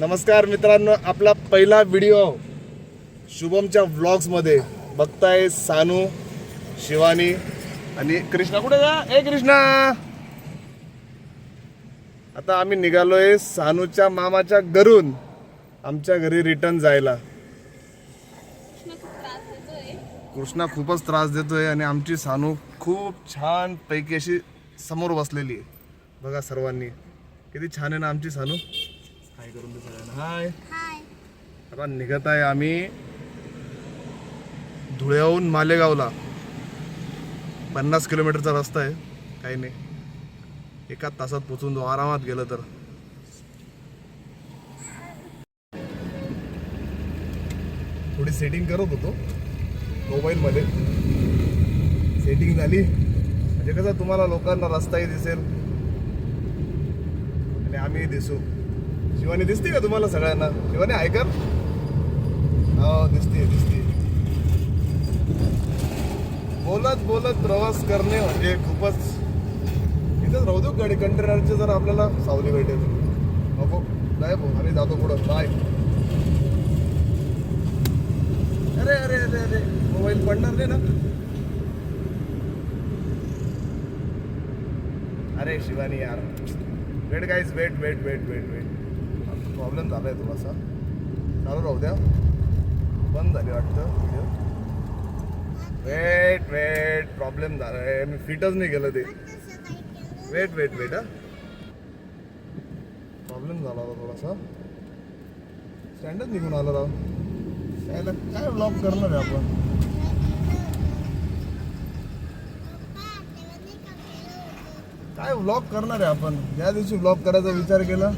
नमस्कार मित्रांनो आपला पहिला व्हिडिओ शुभमच्या व्लॉग्समध्ये बघताय सानू शिवानी आणि कृष्णा. कुठे जा? ए कृष्णा! आता आम्ही निघालोय सानूच्या मामाच्या घरून. आमच्या घरी रिटर्न जायला. कृष्णा खूपच त्रास देतोय आणि आमची सानू खूप छान पैकी अशी समोर बसलेली आहे. बघा सर्वांनी. किती छान आहे ना आमची सानू? हाय करून दे सगळ्यांना. हाय. आता निघत आहे आम्ही धुळ्याहून मालेगावला. पन्नास किलोमीटरचा रस्ता आहे. काही नाही. एका तासात पोचून जाऊ. आरामात गेलं तर. थोडी सेटिंग करत होतो. मोबाईलमध्ये सेटिंग झाली. म्हणजे कसं तुम्हाला लोकांना रस्ताही दिसेल. आणि आम्ही दिसू. शिवानी दिसते का तुम्हाला सगळ्यांना? शिवानी ऐकर हो दिसते दिसते बोलत बोलत प्रवास करणे म्हणजे खूपच इथंच राहू देऊ गाडी कंटेनरचे जर आपल्याला सावली भेटेल. नको नाही भाऊ आम्ही जातो पुढं. बाय. अरे अरे अरे अरे मोबाईल पडणार नाही ना? अरे शिवानी यार. Wait guys wait wait wait wait wait. Problem झाला आहे थोडासा. चालू राहू द्या. बंद झाली वाटतं व्हिडिओ वेट वेट प्रॉब्लेम झाला आहे मी फिटच नाही केलं ते. वेट वेट वेट हा. प्रॉब्लेम झाला होता थोडासा. स्टँडच निघून आला राव. त्याला काय ब्लॉक करणार आहे आपण? काय व्लॉग करणार आहे आपण? ज्या दिवशी ब्लॉक करायचा विचार केला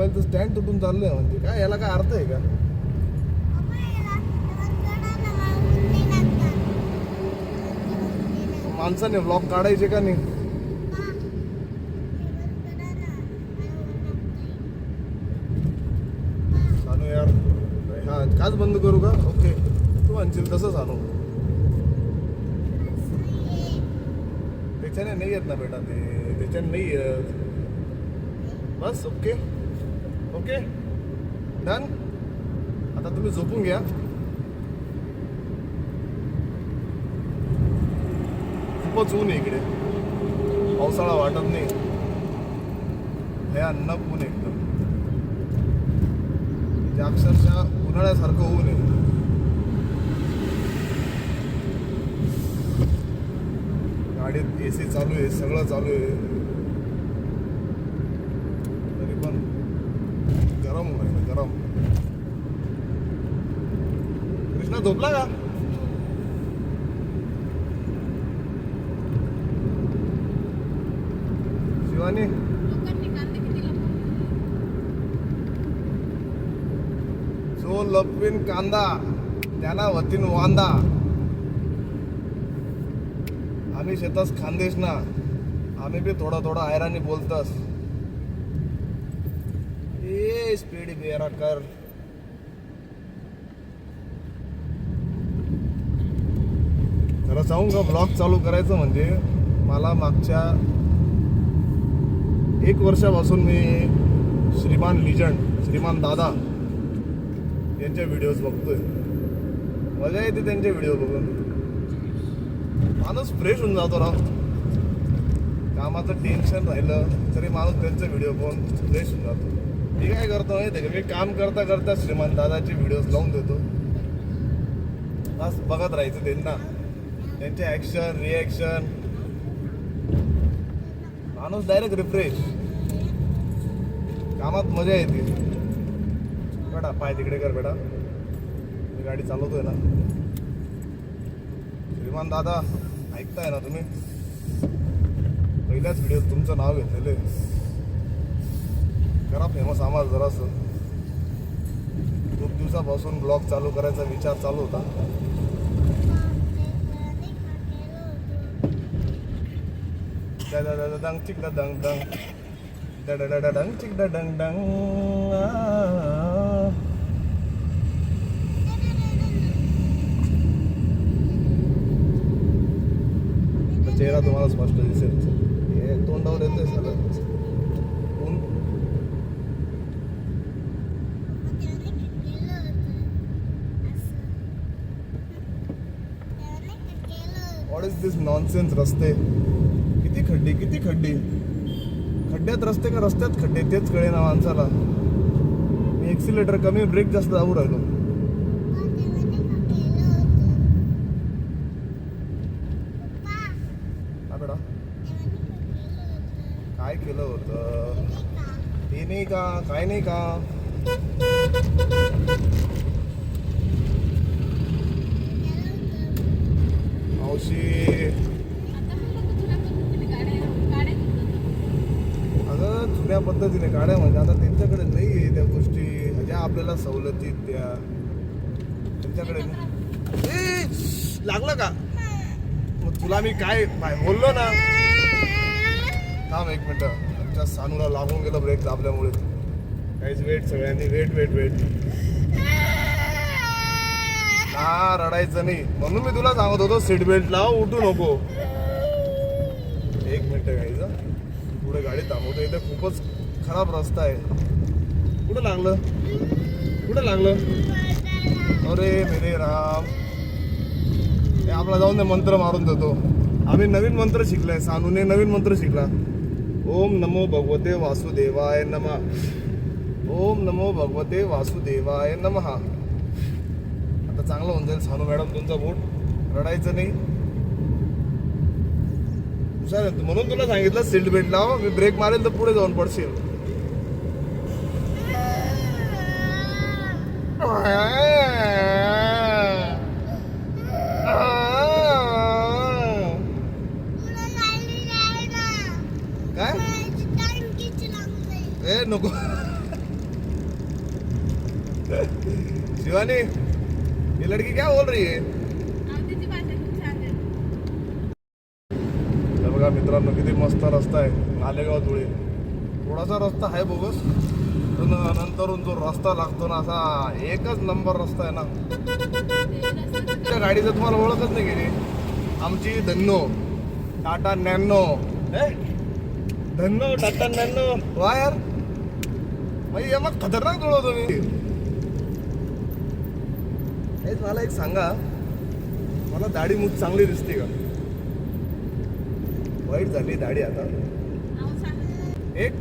मोबाईलचं स्टँड तुटून चाललंय म्हणजे. काय याला काय अर्थ आहे का? माणसाने व्लॉग काढायचे का नाही? सांगू यार हा काच बंद करू का? ओके. तू म्हणशील तसं सांगू त्याच्याने नाही येत ना बेटा ते. त्याच्याने नाही येत. बस ओके. ओके? डन आता तुम्ही झोपून घ्या. खूपच ऊन आहे इकडे. पावसाळा वाटत नाही. हे अन्न ऊन एकदम. म्हणजे अक्षरशः उन्हाळ्यासारखं ऊन आहे. गाडीत ए सी चालू आहे सगळं चालू आहे तरी पण गरम होऊ राहिलं गरम कृष्णा झोपला का? शिवानी? जो लपवीन कांदा त्याला वतीन वांदा. आम्ही शेतास खानदेश ना आम्ही बी थोडा थोडा आयराणी बोलतस. ए स्पीड बेरा कर. खरं सांगू का ब्लॉग चालू करायचं म्हणजे मला मागच्या एक वर्षापासून मी श्रीमान लिजंड श्रीमान दादा यांचे व्हिडिओज बघतोय. मजा येते त्यांचे व्हिडिओ बघून. माणूस फ्रेश होऊन जातो ना. कामाचं टेन्शन राहिलं तरी माणूस त्यांचे व्हिडिओ बघून फ्रेश होऊन जातो. मी काय करतो माहिती आहे का? मी काम करता करता श्रीमान दादाचे व्हिडिओज लावून देतो. बस बघत राहायचं त्यांना. त्यांचे ॲक्शन रिॲक्शन माणूस डायरेक्ट रिफ्रेश कामात मजा येते. बेटा पाय तिकडे कर बेटा. मी गाडी चालवतोय ना. श्रीमान दादा ऐकताय ना तुम्ही? पहिल्याच व्हिडिओत तुमचं नाव घेतलेलं आहे. करा फेमस आम्हाला जरासं. खूप दिवसापासून ब्लॉग चालू करायचा विचार चालू होता. dadadang cik dadang dang dadadang cik dadang dang चेहरा तुम्हाला स्पष्ट दिसेल हे तोंडावर येते सगळं ऊन व्हॉट इज दिस नॉनसेन्स रस्ते किती खड्डे किती खड्डे? खड्ड्यात रस्ते का रस्त्यात खड्डे? तेच कळे ना माणसाला. मी एक्सिलेटर कमी ब्रेक जास्त जाऊ राहिलो. काय केलं होतं? ते नाही का? काय नाही का? मावशी. पद्धतीने काढा म्हणजे आता त्यांच्याकडे नाही आहे त्या गोष्टी. ज्या आपल्याला सवलती द्या त्यांच्याकडे लागलं का? मग तुला मी काय बोललो ना? थांब एक मिनिट. आमच्या सानूला लागून गेलं ब्रेक दाबल्यामुळे. काहीच वेट सगळ्यांनी. Wait wait wait. हा रडायचं नाही. म्हणून मी तुला सांगत होतो सीट बेल्ट लाव उठू नको. एक मिनिट घ्यायचं पुढे गाडी थांबवतो इथे खूपच खराब रस्ता आहे. कुठं लागलं? कुठं लागलं? अरे मेरे राम. हे आपला जाऊन मंत्र मारून देतो. आम्ही नवीन मंत्र शिकलाय सानूने नवीन मंत्र शिकला. ओम नमो भगवते वासुदेवाय नमः. ओम नमो भगवते वासुदेवाय नमः. आता चांगलं होऊन जाईल सानू मॅडम तुमचा बोट रडायचं नाही. हुशार म्हणून तुला सांगितलं सीट बेल्ट लाव मी ब्रेक मारेल तर पुढे जाऊन पडशील. काय? ए नको. शिवानी ये लड़की क्या बोल रही है तर बघा मित्रांनो किती मस्त रस्ता आहे. नालेगाव धुळे. थोडासा रस्ता आहे बोगस पण नंतरून जो रस्ता लागतो ना असा एकच नंबर रस्ता आहे ना. त्या गाडीचं तुम्हाला ओळखच नाही गेली. आमची धन्नो टाटा नॅनो धन्नो टाटा नॅनो वा यार. म्हणजे मग खतरनाक जुळवतो तुम्ही हेच मला एक सांगा. मला दाढी मूठ चांगली दिसते का? वाईट झाली दाढी आता. एक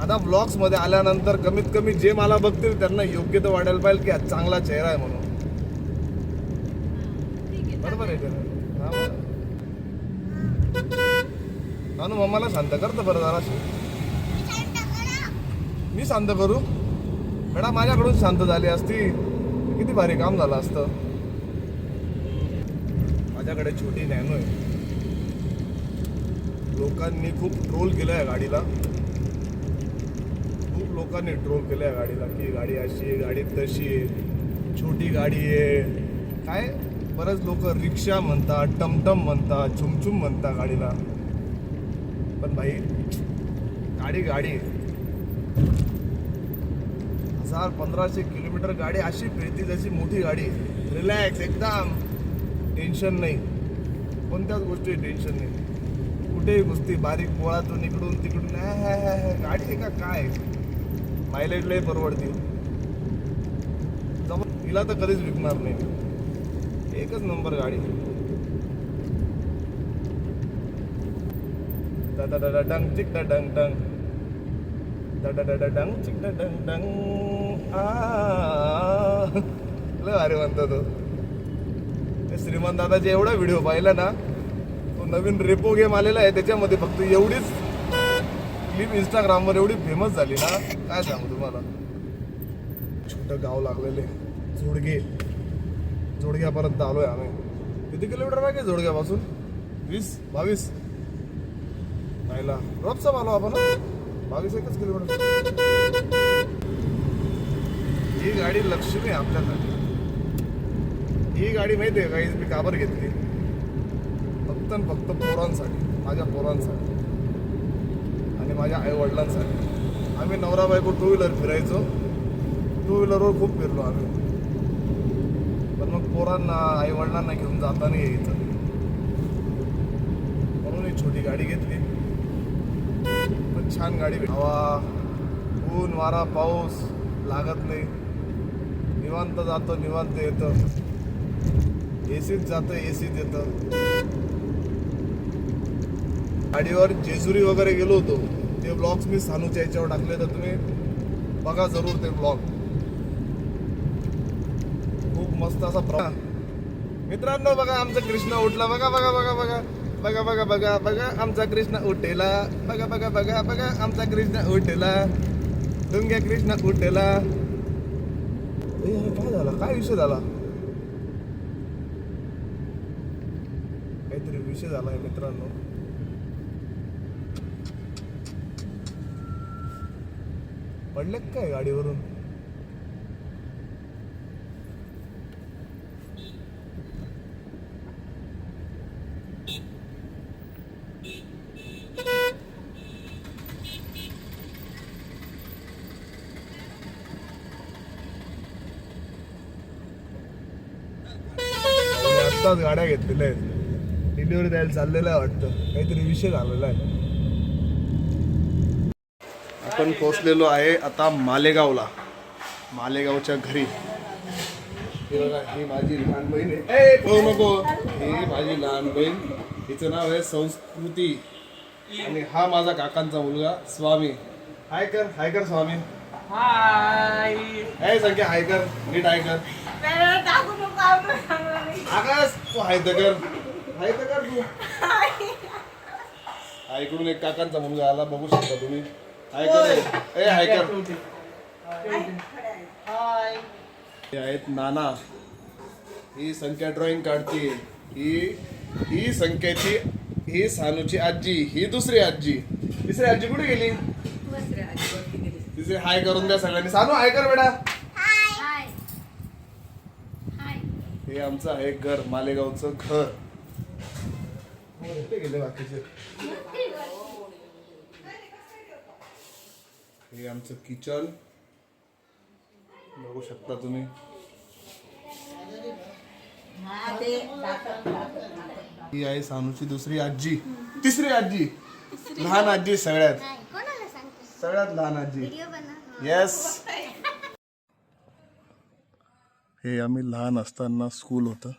आता ब्लॉग्समध्ये आल्यानंतर कमीत कमी जे मला बघतील त्यांना योग्य तर वाटायला पाहिजे की आज चांगला चेहरा आहे म्हणून. बरोबर आहे अनु मम्माला शांत करतं बरं जरा मी शांत करू? मॅडम माझ्याकडून शांत झाली असती. किती भारी काम झालं असतं. माझ्याकडे छोटी नॅनो आहे. लोकांनी खूप ट्रोल केलं आहे गाडीला. खूप लोकांनी ट्रोल केलं आहे गाडीला की गाडी अशी आहे गाडी तशी आहे छोटी गाडी आहे. काय? बरंच लोक रिक्षा म्हणतात टमटम म्हणतात चुमचुम म्हणतात गाडीला. पण भाई गाडी गाडी हजार पंधराशे किलोमीटर गाडी अशी फिरती जशी मोठी गाडी रिलॅक्स एकदम. टेन्शन नाही. कोणत्याच गोष्टी टेन्शन नाही. कुठेही गोष्टी बारीक पोळातून इकडून तिकडून गाडी आहे का? काय मायलेज लय परवडते. जम- तिला तर कधीच विकणार नाही. एकच नंबर गाडी. डंग चिक डंग डंग. डंग चिक डंग डंग. आ अरे म्हणतो तो. ते श्रीमान दादाचे एवढा व्हिडिओ पाहिला ना नवीन रेपो गेम आलेला आहे त्याच्यामध्ये फक्त एवढीच क्लिप इंस्टाग्रामवर एवढी फेमस झाली ना? काय सांगू तुम्हाला? छोटं गाव लागलेले जोडगे. जोडग्यापर्यंत आलोय आम्ही. किती किलोमीटर मागे जोडग्यापासून? वीस बावीस? राहिला रोजचा आलो आपण बावीस एकच किलोमीटर ही गाडी लक्ष्मी आहे आपल्यासाठी. ही गाडी माहिती आहे काहीच मी काबर घेतली. फक्त आणि फक्त पोरांसाठी माझ्या पोरांसाठी आणि माझ्या आई वडिलांसाठी आम्ही नवरा बायको टू व्हीलर फिरायचो. टू व्हीलरवर खूप फिरलो आम्ही. पण मग पोरांना आई वडिलांना घेऊन जाताना यायचं. म्हणून ही छोटी गाडी घेतली. पण छान गाडी हवा ऊन वारा पाऊस लागत नाही. निवांत जातं निवांत येतं. एसीत जातं एसीत येतं. गाडीवर जेजुरी वगैरे गेलो होतो ते ब्लॉग्स मी सानूच्या याच्यावर टाकले तर तुम्ही बघा जरूर ते ब्लॉग खूप मस्त असा प्र मित्रांनो बघा आमचा कृष्ण उठला. बघा बघा बघा बघा. बघा बघा बघा बघा आमचा कृष्णा उठेला. बघा बघा बघा बघा आमचा कृष्ण उठेला. डुंग्या कृष्ण उठेला. काय झाला? काय विषय झाला? काहीतरी विषय झालाय मित्रांनो. पडले का काय गाडीवरून? आत्ताच गाड्या घेतलेल्या आहेत. डिलिव्हरी द्यायला चाललेलं आहे वाटतं. काहीतरी विषय झालेला आहे. आपण पोचलेलो आहे आता मालेगावला. मालेगावच्या घरी. हे बघा ही माझी लहान बहीण आहे. पळू नको. ही माझी लहान बहीण. हिचं नाव आहे संस्कृती. आणि हा माझा काकांचा मुलगा स्वामी. हाय कर हाय कर स्वामी. हाय. ए संख्या हाय कर. नीट हाय कर. आकाश तू हाय तर कर. हाय तर कर तू. ऐकडून एक काकांचा मुलगा आला. बघू शकता तुम्ही. हाय कर. ए हाय कर हाय. हे आहेत नाना. ही संख्या ड्रॉइंग काढते. ही ही संख्याची ही सानूची आजी ही दुसरी आजी. तिसरी आजी कुठे गेली? तिसरी हाय करून द्या सगळ्यांनी. सानू हाय कर बेटा. हाय. हाय. हे आमचं आहे घर मालेगावचं घर. कुठे गेले बाकीचे. हे आमचं किचन. बघू शकता तुम्ही. हा आहे सानूची दुसरी आजी. तिसरी आजी. लहान आजी सगळ्यात. सगळ्यात लहान आजी. येस हे आम्ही लहान असताना स्कूल होतं.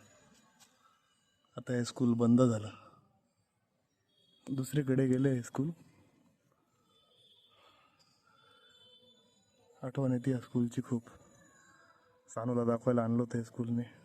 आता हे स्कूल बंद झालं. दुसरीकडे गेले हे स्कूल आठवण येते या स्कूलची खूप. सानूला दाखवायला आणलं होतं स्कूलने